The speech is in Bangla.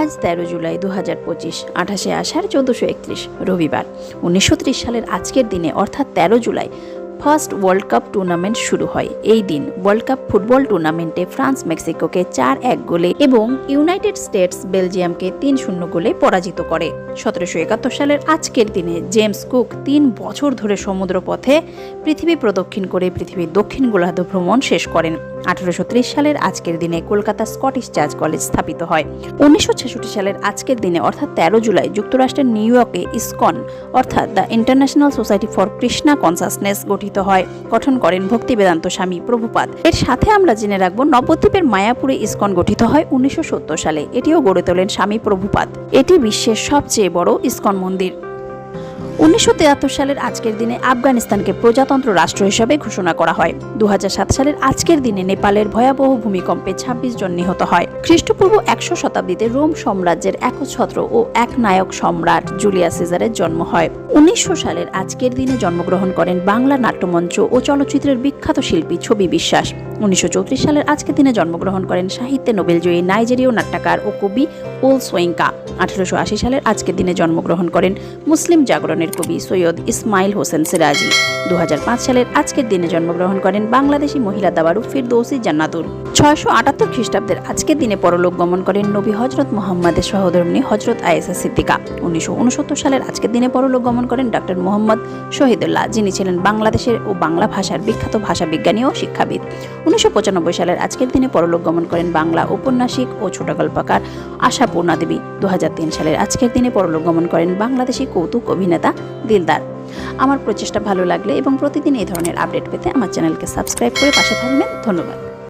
আজ তেরো জুলাই দু হাজার পঁচিশ, আঠাশে আষাঢ় চোদ্দোশো একত্রিশ রবিবার। উনিশশো ত্রিশ সালের আজকের দিনে, অর্থাৎ তেরো July first world cup tournament শুরু হয়। এই দিন ওয়ার্ল্ড কাপ ফুটবল টুর্নামেন্টে ফ্রান্স মেক্সিকোকে চার এক গোলে এবং ইউনাইটেড স্টেটস বেলজিয়ামকে তিন শূন্য গোলে পরাজিত করে। সতেরোশো একাত্তর সালের আজকের দিনে জেমস কুক তিন বছর ধরে সমুদ্রপথে পৃথিবী প্রদক্ষিণ করে পৃথিবীর দক্ষিণ গোলার্ধ ভ্রমণ শেষ করেন। আঠারোশো ত্রিশ সালের আজকের দিনে কলকাতা স্কটিশ চার্চ কলেজ স্থাপিত হয়। উনিশশো ছেষট্টি সালের আজকের দিনে অর্থাৎ তেরো জুলাই যুক্তরাষ্ট্রের নিউ ইয়র্কে ইসকন অর্থাৎ the international society for Krishna consciousness গঠিত হয়। গঠন করেন ভক্তি বেদান্ত স্বামী প্রভুপাত এর সাথে আমরা জেনে রাখব, নবদ্বীপের মায়াপুরে ইস্কন গঠিত হয় উনিশশো সত্তর সালে। এটিও গড়ে তোলেন স্বামী প্রভুপাত এটি বিশ্বের সবচেয়ে বড় ইস্কন মন্দির। উনিশশো সালের আজকের দিনে আফগানিস্তানকে প্রজাতন্ত্র রাষ্ট্র হিসেবে ঘোষণা করা হয়। দু হাজার সাত সালের আজকের দিনে নেপালের ভয়াবহ ভূমিকম্পে ২৬ জন নিহত হয়। খ্রিস্টপূর্ব একশো শতাব্দীতে রোম সাম্রাজ্যের একচ্ছত্র ও এক নায়ক সম্রাট জুলিয়াস সিজারের জন্ম হয়। উনিশশো সালের আজকের দিনে জন্মগ্রহণ করেন বাংলা নাট্যমঞ্চ ও চলচ্চিত্রের বিখ্যাত শিল্পী ছবি বিশ্বাস। উনিশশো চৌত্রিশ সালের আজকের দিনে জন্মগ্রহণ করেন সাহিত্যে নোবেলজয়ী নাইজেরীয় নাট্যকার ও কবি ওল সোয়েঙ্কা। আঠারোশো আশি সালের আজকের দিনে জন্মগ্রহণ করেন মুসলিম জাগরণের কবি সৈয়দ ইসমাইল হোসেন সিরাজি। দু সালের আজকের দিনে জন্মগ্রহণ করেন বাংলাদেশি মহিলা দাবারু ফিরদৌসি জান্নাতুর ছয়শো আটাত্তর খ্রিস্টাব্দের আজকের দিনে পরলোক গমন করেন নবী হজরত মোহাম্মদের সহধর্মিনী হজরত আয়েসা সিদ্দিকা। উনিশশো সালের আজকের দিনে পরলোক গমন করেন ডক্টর মোহাম্মদ শহীদুল্লাহ, যিনি ছিলেন বাংলাদেশের ও বাংলা ভাষার বিখ্যাত ভাষাবিজ্ঞানী ও শিক্ষাবিদ। উনিশশো পঁচানব্বই সালের আজকের দিনে পরলোক গমন করেন বাংলা ঔপন্যাসিক ও ছোট গল্পকার আশা পূর্ণা দেবী। দু হাজার তিন সালের আজকের দিনে পরলোক গমন করেন বাংলাদেশি কৌতুক অভিনেতা দিলদার। আমার প্রচেষ্টা ভালো লাগলে এবং প্রতিদিন এই ধরনের আপডেট পেতে আমার চ্যানেলকে সাবস্ক্রাইব করে পাশে থাকবেন। ধন্যবাদ।